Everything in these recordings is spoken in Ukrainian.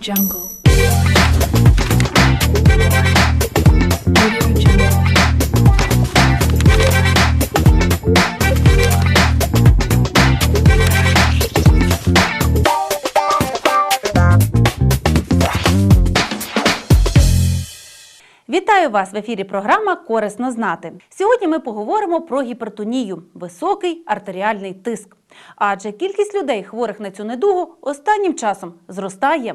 Jungle. Вітаю вас в ефірі. Програма Корисно знати. Сьогодні ми поговоримо про гіпертонію високий артеріальний тиск. Адже кількість людей, хворих на цю недугу, останнім часом зростає.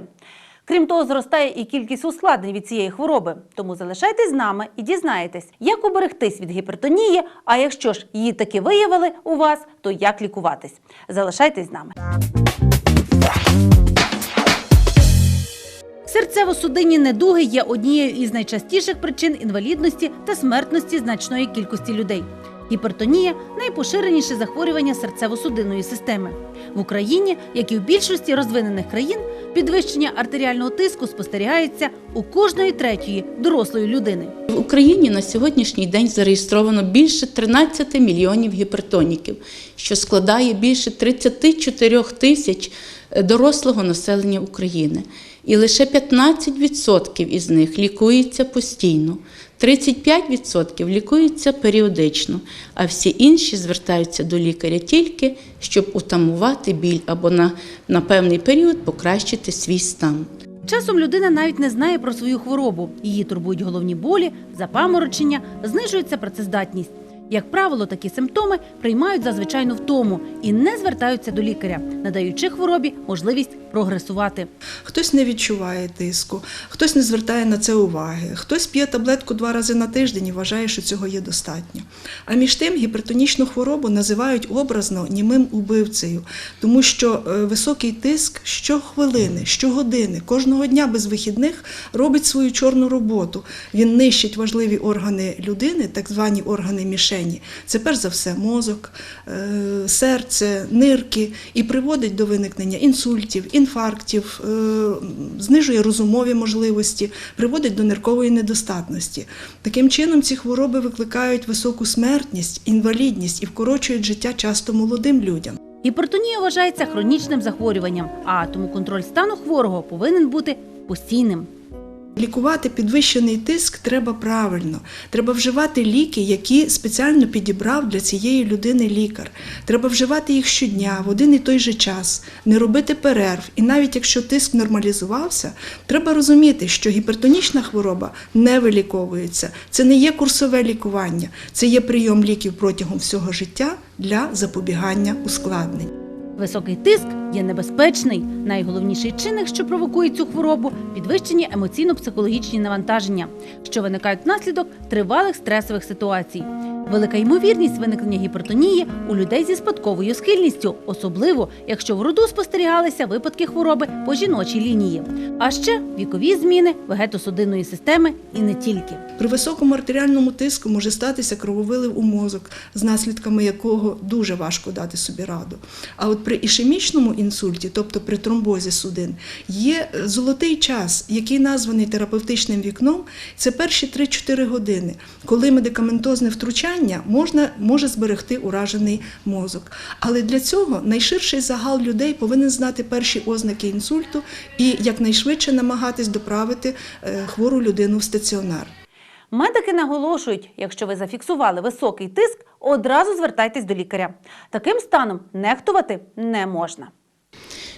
Крім того, зростає і кількість ускладнень від цієї хвороби. Тому залишайтесь з нами і дізнаєтесь, як уберегтись від гіпертонії. А якщо ж її таки виявили у вас, то як лікуватись. Залишайтесь з нами. Серцево-судинні недуги є однією із найчастіших причин інвалідності та смертності значної кількості людей. Гіпертонія найпоширеніше захворювання серцево-судинної системи. В Україні, як і в більшості розвинених країн, підвищення артеріального тиску спостерігається у кожної третьої дорослої людини. В Україні на сьогоднішній день зареєстровано більше 13 мільйонів гіпертоніків, що складає більше 34 тисяч е, дорослого населення України. І лише 15% із них лікується постійно, 35% лікуються періодично, а всі інші звертаються до лікаря тільки, щоб утамувати біль або на, на певний період покращити свій стан. Часом людина навіть не знає про свою хворобу. Її турбують головні болі, запаморочення, знижується працездатність. Як правило, такі симптоми приймають за звичайну втому і не звертаються до лікаря, надаючи хворобі можливість прогресувати. Хтось не відчуває тиску, хтось не звертає на це уваги, хтось п'є таблетку два рази на тиждень і вважає, що цього є достатньо. А між тим гіпертонічну хворобу називають образно німим убивцею, тому що е, високий тиск щохвилини, щогодини, кожного дня без вихідних робить свою чорну роботу. Він нищить важливі органи людини, так звані органи мішені. Це перш за все мозок, е, серце, нирки і приводить до виникнення інсультів, інфарктів, е, знижує розумові можливості, приводить до ниркової недостатності. Таким чином, ці хвороби викликають високу смертність, інвалідність і вкорочують життя часто молодим людям. Гіпертонія вважається хронічним захворюванням, а тому контроль стану хворого повинен бути постійним. Лікувати підвищений тиск треба правильно. Треба вживати ліки, які спеціально підібрав для цієї людини лікар. Треба вживати їх щодня в один і той же час, не робити перерв. І навіть якщо тиск нормалізувався, треба розуміти, що гіпертонічна хвороба не виліковується. Це не є курсове лікування, це є прийом ліків протягом всього життя для запобігання ускладнень. Високий тиск є небезпечний. Найголовніший чинник, що провокує цю хворобу підвищені емоційно-психологічні навантаження, що виникають внаслідок тривалих стресових ситуацій. Велика ймовірність виникнення гіпертонії у людей зі спадковою схильністю, особливо якщо в роду спостерігалися випадки хвороби по жіночій лінії, а ще вікові зміни вегетосудинної системи і не тільки. При високому артеріальному тиску може статися крововилив у мозок, з наслідками якого дуже важко дати собі раду. А от при ішемічному інсульті, тобто при тромбозі судин, є е, золотий час, який названий терапевтичним вікном. Це перші 3-4 години, коли медикаментозне втручання можна, може зберегти уражений мозок. Але для цього найширший загал людей повинен знати перші ознаки інсульту і якнайшвидше намагатись доправити е, хвору людину в стаціонар. Медики наголошують, якщо ви зафіксували високий тиск, одразу звертайтесь до лікаря. Таким станом нехтувати не можна.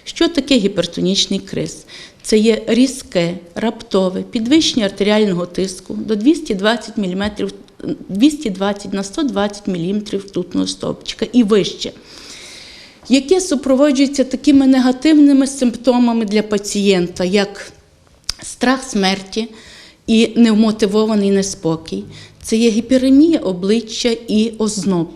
Що таке гіпертонічний криз? Це є різке, раптове підвищення артеріального тиску до 220 мм, 220 на 120 мм ртутного стовпчика і вище, яке супроводжується такими негативними симптомами для пацієнта, як страх смерті і невмотивований неспокій. Це є гіперемія обличчя і озноб.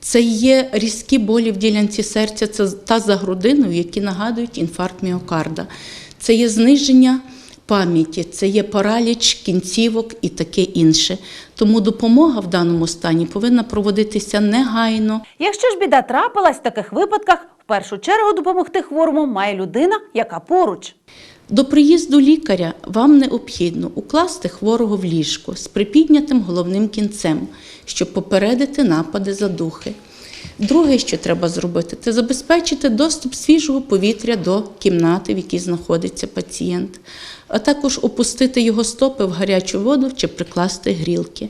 Це є різкі болі в ділянці серця та за грудиною, які нагадують інфаркт міокарда. Це є зниження пам'яті, це є параліч кінцівок і таке інше. Тому допомога в даному стані повинна проводитися негайно. Якщо ж біда трапилась в таких випадках, в першу чергу допомогти хворому має людина, яка поруч. До приїзду лікаря вам необхідно укласти хворого в ліжко з припіднятим головним кінцем, щоб попередити напади задухи. Друге, що треба зробити, це забезпечити доступ свіжого повітря до кімнати, в якій знаходиться пацієнт, а також опустити його стопи в гарячу воду чи прикласти грілки.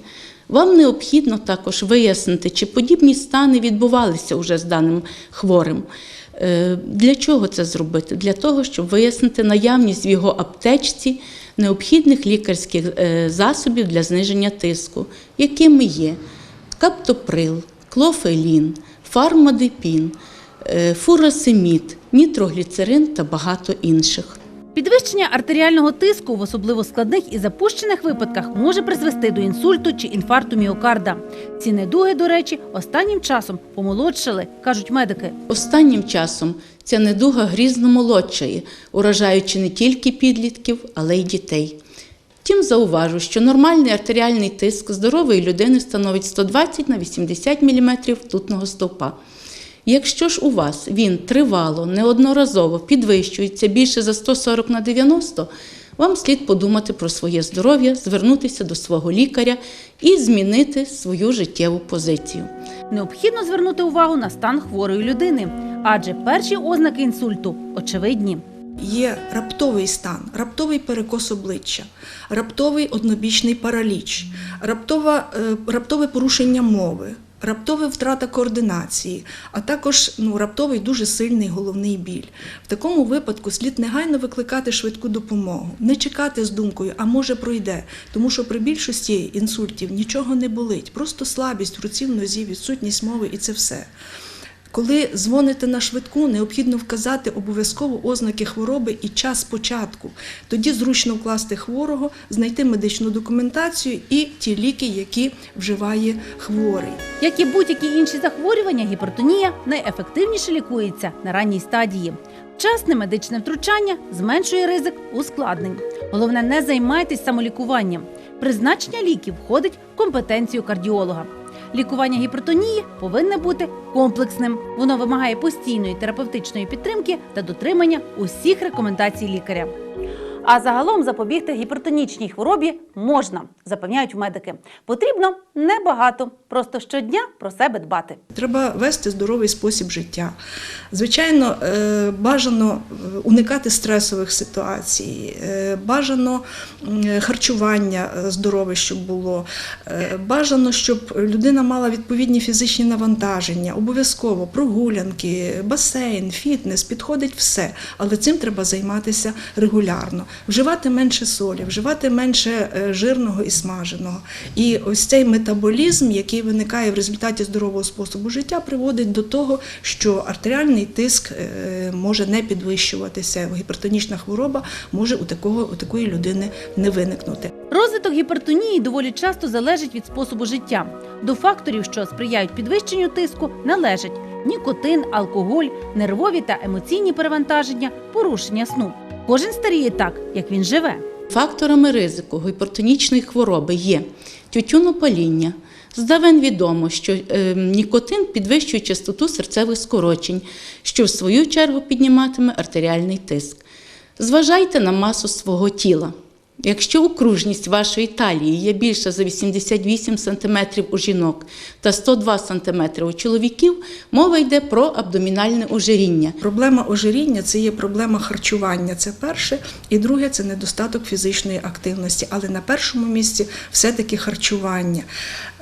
Вам необхідно також вияснити, чи подібні стани відбувалися вже з даним хворим. Е, Для чого це зробити? Для того, щоб вияснити наявність в його аптечці необхідних лікарських е, засобів для зниження тиску, якими є каптоприл, клофелін, фармадепін, е, фуросемід, нітрогліцерин та багато інших. Підвищення артеріального тиску в особливо складних і запущених випадках може призвести до інсульту чи інфаркту міокарда. Ці недуги, до речі, останнім часом помолодшали, кажуть медики. Останнім часом ця недуга грізно молодшає, уражаючи не тільки підлітків, але й дітей. Втім, зауважу, що нормальний артеріальний тиск здорової людини становить 120 на 80 мм ртутного стовпа. Якщо ж у вас він тривало, неодноразово підвищується більше за 140 на 90, вам слід подумати про своє здоров'я, звернутися до свого лікаря і змінити свою життєву позицію. Необхідно звернути увагу на стан хворої людини, адже перші ознаки інсульту очевидні. Є раптовий стан, раптовий перекос обличчя, раптовий однобічний параліч, раптова, е, раптове порушення мови, раптова втрата координації, а також ну, раптовий дуже сильний головний біль. В такому випадку слід негайно викликати швидку допомогу, не чекати з думкою, а може пройде, тому що при більшості інсультів нічого не болить, просто слабість в руці в нозі, відсутність мови і це все. Коли дзвоните на швидку, необхідно вказати обов'язково ознаки хвороби і час початку. Тоді зручно вкласти хворого, знайти медичну документацію і ті ліки, які вживає хворий. Як і будь-які інші захворювання, гіпертонія найефективніше лікується на ранній стадії. Вчасне медичне втручання зменшує ризик ускладнень. Головне, не займайтесь самолікуванням. Призначення ліків входить в компетенцію кардіолога. Лікування гіпертонії повинне бути комплексним. Воно вимагає постійної терапевтичної підтримки та дотримання усіх рекомендацій лікаря. А загалом запобігти гіпертонічній хворобі можна, запевняють медики. Потрібно небагато, просто щодня про себе дбати. Треба вести здоровий спосіб життя. Звичайно, е, бажано е, уникати стресових ситуацій, е, бажано харчування здорове, щоб було, бажано, щоб людина мала відповідні фізичні навантаження, обов'язково прогулянки, басейн, фітнес, підходить все. Але цим треба займатися регулярно. Вживати менше солі, вживати менше е, жирного і смаженого. І ось цей метаболізм, який виникає в результаті здорового способу життя, приводить до того, що артеріальний тиск е, може не підвищуватися. Гіпертонічна хвороба може у такого у такої людини не виникнути. Розвиток гіпертонії доволі часто залежить від способу життя. До факторів, що сприяють підвищенню тиску, належать нікотин, алкоголь, нервові та емоційні перевантаження, порушення сну. Кожен старіє так, як він живе. Факторами ризику гіпертонічної хвороби є тютюнопаління. Здавен відомо, що е, нікотин підвищує частоту серцевих скорочень, що в свою чергу підніматиме артеріальний тиск. Зважайте на масу свого тіла. Якщо окружність вашої талії є більша за 88 см у жінок та 102 см у чоловіків, мова йде про абдомінальне ожиріння. Проблема ожиріння це є проблема харчування. Це перше, і друге це недостаток фізичної активності. Але на першому місці все-таки харчування.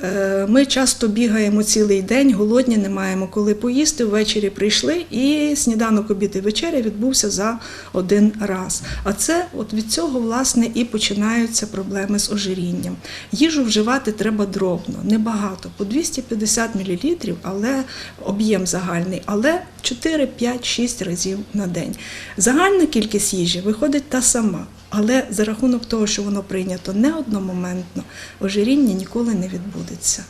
Е, Ми часто бігаємо цілий день, голодні, не маємо коли поїсти. Ввечері прийшли, і сніданок, обід і вечеря відбувся за один раз. А це от від цього власне і починаються проблеми з ожирінням. Їжу вживати треба дробно, небагато, по 250 мл, але об'єм загальний, але 4, 5, 6 разів на день. Загальна кількість їжі виходить та сама. Але за рахунок того, що воно прийнято не одномоментно, ожиріння ніколи не відбудеться.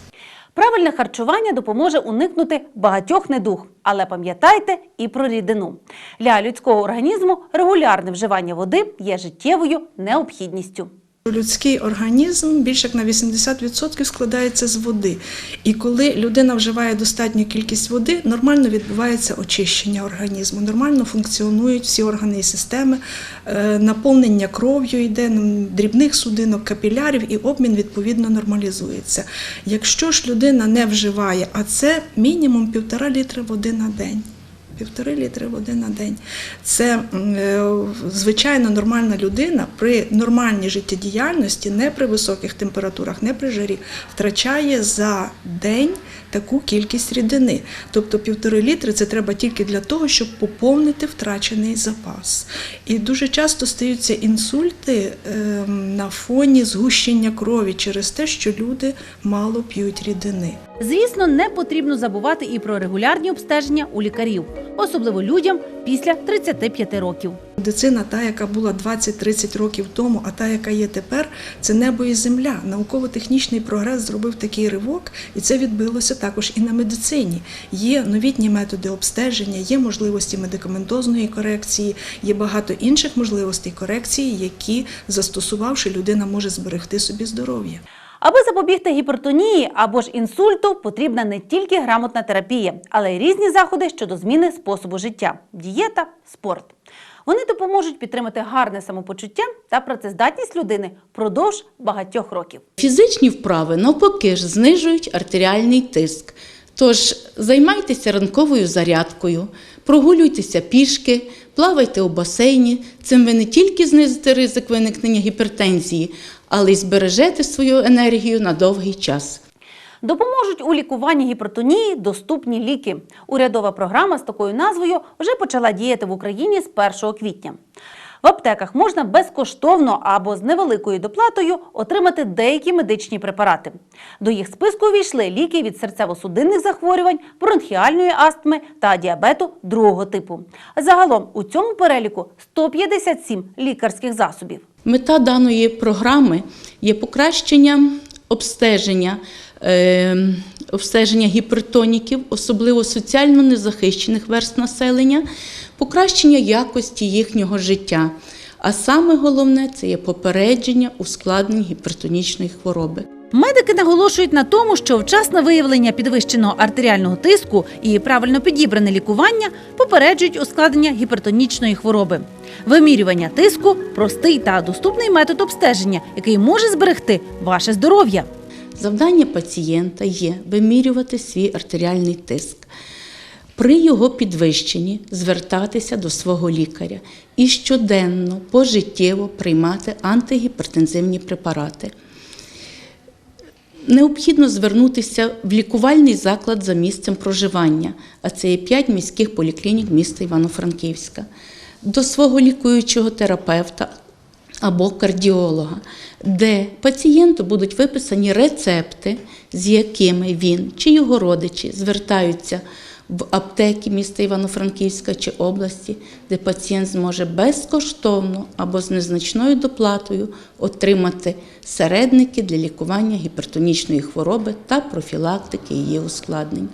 Правильне харчування допоможе уникнути багатьох недуг, але пам'ятайте і про рідину. Для людського організму регулярне вживання води є життєвою необхідністю. Людський організм більше як на 80% складається з води. І коли людина вживає достатню кількість води, нормально відбувається очищення організму, нормально функціонують всі органи і системи, е, наповнення кров'ю йде дрібних судинок, капілярів, і обмін відповідно нормалізується. Якщо ж людина не вживає, а це мінімум півтора літра води на день. Півтори літри води на день. Це е, звичайно нормальна людина при нормальній життєдіяльності, не при високих температурах, не при жарі, втрачає за день таку кількість рідини. Тобто півтори літри це треба тільки для того, щоб поповнити втрачений запас. І дуже часто стаються інсульти ем, на фоні згущення крові через те, що люди мало п'ють рідини. Звісно, не потрібно забувати і про регулярні обстеження у лікарів, особливо людям після 35 років. Медицина, та, яка була 20-30 років тому, а та, яка є тепер, це небо і земля. Науково-технічний прогрес зробив такий ривок, і це відбилося також і на медицині. Є новітні методи обстеження, є можливості медикаментозної корекції, є багато інших можливостей корекції, які, застосувавши, людина може зберегти собі здоров'я. Аби запобігти гіпертонії або ж інсульту, потрібна не тільки грамотна терапія, але й різні заходи щодо зміни способу життя дієта, спорт. Вони допоможуть підтримати гарне самопочуття та працездатність людини впродовж багатьох років. Фізичні вправи навпаки ж знижують артеріальний тиск. Тож займайтеся ранковою зарядкою, прогулюйтеся пішки, плавайте у басейні. Цим ви не тільки знизите ризик виникнення гіпертензії, але й збережете свою енергію на довгий час. Допоможуть у лікуванні гіпертонії доступні ліки. Урядова програма з такою назвою вже почала діяти в Україні з 1 квітня. В аптеках можна безкоштовно або з невеликою доплатою отримати деякі медичні препарати. До їх списку увійшли ліки від серцево-судинних захворювань, бронхіальної астми та діабету другого типу. Загалом у цьому переліку 157 лікарських засобів. Мета даної програми є покращення обстеження, обстеження гіпертоніків, особливо соціально незахищених верст населення, покращення якості їхнього життя. А саме головне це є попередження ускладнень гіпертонічної хвороби. Медики наголошують на тому, що вчасне виявлення підвищеного артеріального тиску і правильно підібране лікування попереджують ускладнення гіпертонічної хвороби. Вимірювання тиску простий та доступний метод обстеження, який може зберегти ваше здоров'я. Завдання пацієнта є вимірювати свій артеріальний тиск. При його підвищенні звертатися до свого лікаря і щоденно пожиттєво приймати антигіпертензивні препарати. Необхідно звернутися в лікувальний заклад за місцем проживання, а це є 5 міських поліклінік міста Івано-Франківська, до свого лікуючого терапевта або кардіолога, де пацієнту будуть виписані рецепти, з якими він чи його родичі звертаються в аптеки міста Івано-Франківська чи області, де пацієнт зможе безкоштовно або з незначною доплатою отримати середники для лікування гіпертонічної хвороби та профілактики її ускладнень.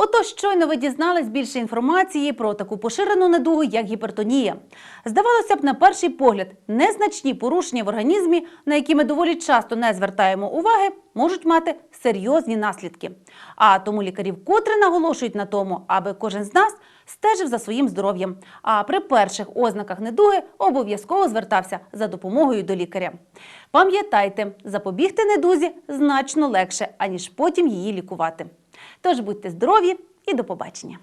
Отож, щойно ви дізнались більше інформації про таку поширену недугу, як гіпертонія. Здавалося б, на перший погляд, незначні порушення в організмі, на які ми доволі часто не звертаємо уваги, можуть мати серйозні наслідки. А тому лікарі вкотре наголошують на тому, аби кожен з нас стежив за своїм здоров'ям. А при перших ознаках недуги обов'язково звертався за допомогою до лікаря. Пам'ятайте, запобігти недузі значно легше, аніж потім її лікувати. Тож будьте здорові і до побачення.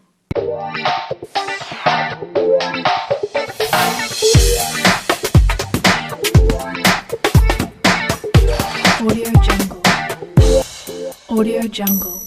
Audio Jungle. Audio Jungle.